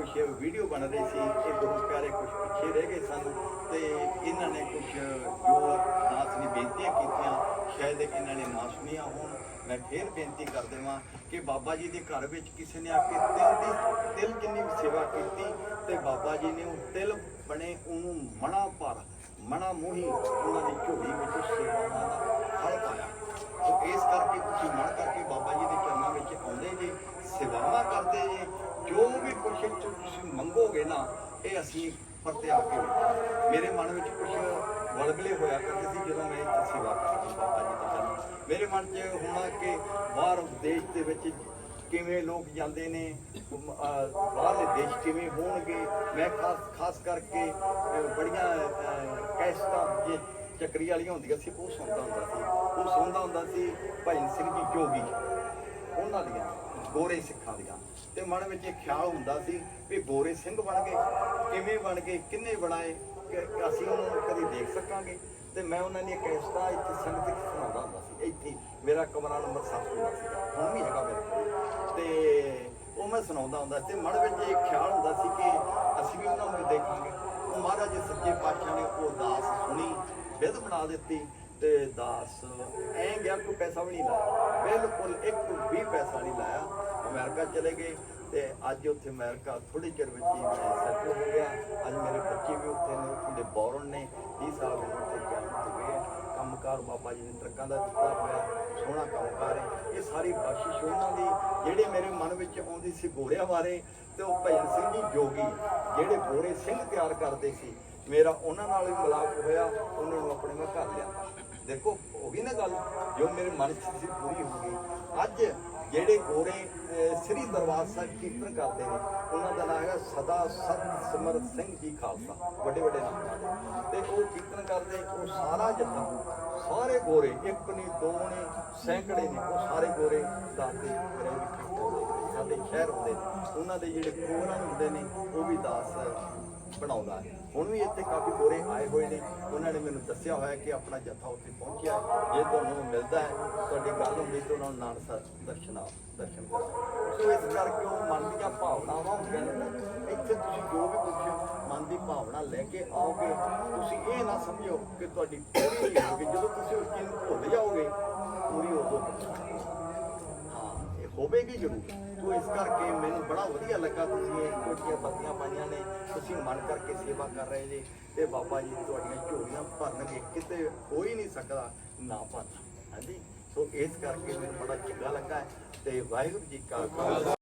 ਕੁਝ ਵੀਡੀਓ ਬਣ ਰਹੀ ਸੀ, ਇਹ ਦੋ ਪਿਆਰੇ ਕੁਝ ਪਿੱਛੇ ਰਹਿ ਗਏ ਸਨ ਤੇ ਇਹਨਾਂ ਨੇ ਕੁਝ ਜੋ ਦਾਸ ਨੇ ਬੇਨਤੀਆਂ ਕੀਤੀਆਂ, ਸ਼ਾਇਦ ਇਹਨਾਂ ਨੇ ਨਾ ਸੁਣੀਆਂ ਹੋਣ। ਮੈਂ ਫੇਰ ਬੇਨਤੀ ਕਰ ਦੇਵਾਂ ਕਿ ਬਾਬਾ ਜੀ ਦੇ ਘਰ ਵਿੱਚ ਕਿਸੇ ਨੇ ਆ ਕੇ ਤਿਲ ਦੀ, ਤਿਲ ਜਿੰਨੀ ਸੇਵਾ ਕੀਤੀ ਤੇ ਬਾਬਾ ਜੀ ਨੇ ਉਹ ਤਿਲ ਬਣੇ, ਉਹਨੂੰ ਮਣਾ ਪਰ ਮਣਾ ਮੋਹੀ ਉਹਨਾਂ ਦੀ ਝੋਲੀ ਵਿੱਚ ਸੇਵਾ ਦਾ ਫਲ ਪਾਇਆ। ਸੋ ਇਸ ਕਰਕੇ ਤੁਸੀਂ ਮਨ ਕਰਕੇ ਬਾਬਾ ਜੀ ਦੇ ਚਰਨਾਂ ਵਿੱਚ ਆਉਂਦੇ ਜੀ ਸੇਵਾਵਾਂ ਕਰਦੇ ਜੀ ਜੋ ਵੀ ਕੁਛ ਇੱਥੋਂ ਤੁਸੀਂ ਮੰਗੋਗੇ ਨਾ ਇਹ ਅਸੀਂ ਪਰਤਿਆ ਕੇ ਮੇਰੇ ਮਨ ਵਿੱਚ ਕੁਝ ਵਲਗਲੇ ਹੋਇਆ ਕਰਦੇ ਸੀ ਜਦੋਂ ਮੈਂ ਇੱਥੇ ਸੇਵਾ ਕਰਦੀ ਬਾਬਾ ਜੀ ਦੇ ਚਰਨਾਂ ਮੇਰੇ ਮਨ 'ਚ ਹੋਣਾ ਕਿ ਬਾਹਰ ਦੇਸ਼ ਦੇ ਵਿੱਚ ਕਿਵੇਂ ਲੋਕ ਜਾਂਦੇ ਨੇ ਬਾਹਰਲੇ ਦੇਸ਼ ਕਿਵੇਂ ਹੋਣਗੇ। ਮੈਂ ਖਾਸ ਖਾਸ ਕਰਕੇ ਬੜੀਆਂ ਅਹ, ਕੈਸਟਾਂ ਜੇ ਚੱਕਰੀ ਵਾਲੀਆਂ ਹੁੰਦੀਆਂ ਸੀ ਉਹ ਸੁਣਦਾ ਹੁੰਦਾ ਸੀ। ਉਹ ਸੁਣਦਾ ਹੁੰਦਾ ਸੀ ਭਜਨ ਸਿੰਘ ਜੀ ਜੋਗੀ ਉਹਨਾਂ ਦੀਆਂ। ਗੋਰੇ ਸਿੱਖਾਂ ਦੀਆਂ। ਤੇ ਮਨ ਵਿੱਚ ਇਹ ਖਿਆਲ ਹੁੰਦਾ ਸੀ ਵੀ ਗੋਰੇ ਸਿੰਘ ਬਣ ਗਏ, ਕਿਵੇਂ ਬਣ ਗਏ, ਕਿੰਨੇ ਬਣਾਏ, ਕਿ ਅਸੀਂ ਉਹਨਾਂ ਨੂੰ ਕਦੀ ਦੇਖ ਸਕਾਂਗੇ? ਤੇ ਮੈਂ ਉਹਨਾਂ ਦੀਆਂ ਕੈਸਟਾਂ ਇੱਥੇ ਸੰਗਤ ਵਿੱਚ ਸੁਣਾਉਂਦਾ ਹੁੰਦਾ ਸੀ। ਇੱਥੇ ਮੇਰਾ ਕਮਰਾ ਨੰਬਰ 7 ਹੁੰਦਾ ਸੀ। ਹੁਣ ਵੀ ਹੈਗਾ ਮੇਰੇ ਕੋਲ ਤੇ ਉਹ ਮੈਂ ਸੁਣਾਉਂਦਾ ਹੁੰਦਾ ਸੀ। ਤੇ ਮਨ ਵਿੱਚ ਇਹ ਖਿਆਲ ਹੁੰਦਾ ਸੀ ਕਿ ਅਸੀਂ ਵੀ ਉਹਨਾਂ ਨੂੰ ਦੇਖਾਂਗੇ। ਉਹ ਮਹਾਰਾਜ ਸੱਚੇ ਪਾਤਸ਼ਾਹ ਨੇ ਉਹ ਦਾਸ ਸੁਣੀ ਵਿਧ ਬਣਾ ਦਿੱਤੀ ਤੇ ਦਾਸ ਐਂ ਗਿਆ, ਕੋਈ ਪੈਸਾ ਵੀ ਨਹੀਂ ਲਾਇਆ। ਬਿਲਕੁਲ ਇੱਕ ਵੀ ਪੈਸਾ ਨਹੀਂ ਲਾਇਆ। ਅਮਰੀਕਾ ਚਲੇ ਗਏ ਤੇ ਅੱਜ ਉੱਥੇ ਅਮਰੀਕਾ ਥੋੜੇ ਚਿਰ ਵਿੱਚ ਹੀ ਸੈਟਲ ਹੋ ਗਿਆ। ਅੱਜ ਮੇਰੇ ਬੱਚੇ ਵੀ ਉੱਥੇ ਨੇ, ਉੱਥੋਂ ਦੇ ਬੌਰਨ ਨੇ 30 ਸਾਲ ਦੇ ਉੱਥੇ ਗਿਆ ਹੋ ਕੰਮਕਾਰ ਬਾਬਾ ਜੀ ਨੇ ਟਰੱਕਾਂ ਦਾ ਦਿੱਤਾ ਹੋਇਆ, ਸੋਹਣਾ ਕੰਮਕਾਰ ਹੈ। ਇਹ ਸਾਰੀ ਬਖਸ਼ਿਸ਼ ਉਹਨਾਂ ਦੀ, ਜਿਹੜੇ ਮੇਰੇ ਮਨ ਵਿੱਚ ਆਉਂਦੀ ਸੀ ਗੋਰਿਆਂ ਬਾਰੇ ਤੇ ਉਹ ਭਜਨ ਸਿੰਘ ਜੀ ਜੋਗੀ, ਜਿਹੜੇ ਗੋਰੇ ਸਿੰਘ ਤਿਆਰ ਕਰਦੇ ਸੀ, ਮੇਰਾ ਉਹਨਾਂ ਨਾਲ ਵੀ ਮਿਲਾਪ ਹੋਇਆ, ਉਹਨਾਂ ਨੂੰ ਆਪਣੇ ਮੈਂ ਘਰ ਲਿਆ ਦੇਖੋ, ਉਹ ਵੀ ਨਾ ਗੱਲ, ਜੋ ਮੇਰੇ ਮਨ 'ਚ ਸੀ ਪੂਰੀ ਹੋ ਗਈ। ਅੱਜ ਜਿਹੜੇ ਗੋਰੇ ਸ੍ਰੀ ਦਰਬਾਰ ਸਾਹਿਬ ਕੀਰਤਨ ਕਰਦੇ ਨੇ, ਉਹਨਾਂ ਦਾ ਨਾਮ ਹੈਗਾ ਸਦਾ ਸਤ ਸਿਮਰਤ ਸਿੰਘ ਜੀ ਖਾਲਸਾ। ਵੱਡੇ ਵੱਡੇ ਨਾਮ ਦੇ ਤੇ ਉਹ ਕੀਰਤਨ ਕਰਦੇ, ਉਹ ਸਾਰਾ ਜੱਥਾ, ਸਾਰੇ ਗੋਰੇ, ਇੱਕ ਨੇ, ਦੋ ਨੇ, ਸੈਂਕੜੇ ਨੇ, ਉਹ ਸਾਰੇ ਗੋਰੇ ਦਾਸ ਦੇ ਸਾਡੇ ਸ਼ਹਿਰ ਹੁੰਦੇ ਨੇ, ਉਹਨਾਂ ਦੇ ਜਿਹੜੇ ਪ੍ਰੋਗਰਾਮ ਹੁੰਦੇ ਨੇ, ਉਹ ਵੀ ਦਾਸ ਬਣਾਉਂਦਾ ਹੈ। ਹੁਣ ਵੀ ਇੱਥੇ ਕਾਫੀ ਗੋਰੇ ਆਏ ਹੋਏ ਨੇ। ਉਹਨਾਂ ਨੇ ਮੈਨੂੰ ਦੱਸਿਆ ਹੋਇਆ ਕਿ ਆਪਣਾ ਜੱਥਾ ਉੱਥੇ ਪਹੁੰਚਿਆ ਜੇ ਤੁਹਾਨੂੰ ਮਿਲਦਾ ਹੈ, ਤੁਹਾਡੀ ਗੱਲ ਹੁੰਦੀ ਤਾਂ ਉਹਨਾਂ ਨੂੰ ਨਾਲ ਸਰ ਦਰਸ਼ਨ ਆ ਕਰੋ ਸੋ ਇਸ ਕਰਕੇ ਉਹ ਮਨ ਦੀਆਂ ਭਾਵਨਾਵਾਂ ਹੁੰਦੀਆਂ ਨੇ। ਇੱਥੇ ਤੁਸੀਂ ਜੋ ਵੀ ਕੁਝ ਮਨ ਦੀ ਭਾਵਨਾ ਲੈ ਕੇ ਆਓਗੇ, ਤੁਸੀਂ ਇਹ ਨਾ ਸਮਝੋ ਕਿ ਤੁਹਾਡੀ ਪੂਰੀ ਨਹੀਂ ਹੋਵੇਗੀ ਜਦੋਂ ਤੁਸੀਂ ਉਸ ਚੀਜ਼ ਨੂੰ ਭੁੱਲ ਜਾਓਗੇ, ਪੂਰੀ ਉਦੋਂ ਹਾਂ ਹੋਵੇਗੀ ਜ਼ਰੂਰ। ਤੋ ਇਸ ਕਰਕੇ ਮੈਨੂੰ ਬੜਾ ਵਧੀਆ ਲੱਗਾ ਤੁਸੀਂ ਇਹ ਕੋਟੀਆਂ ਬੱਤੀਆਂ ਪਾਈਆਂ ਨੇ। ਤੁਸੀਂ ਮਨ ਕਰਕੇ ਸੇਵਾ ਕਰ ਰਹੇ ਜੀ ਤੇ ਬਾਬਾ ਜੀ ਤੁਹਾਡੀਆਂ ਝੋਲੀਆਂ ਭਰਨਗੇ। ਕਿਤੇ ਹੋ ਹੀ ਨਹੀਂ ਸਕਦਾ, ਨਾ ਭਰਨਾ। ਹਾਂਜੀ? ਸੋ ਇਸ ਕਰਕੇ ਮੈਨੂੰ ਬੜਾ ਚੰਗਾ ਲੱਗਾ ਹੈ ਤੇ ਵਾਹਿਗੁਰੂ ਜੀ ਕਾ ਖਾਲਸਾ।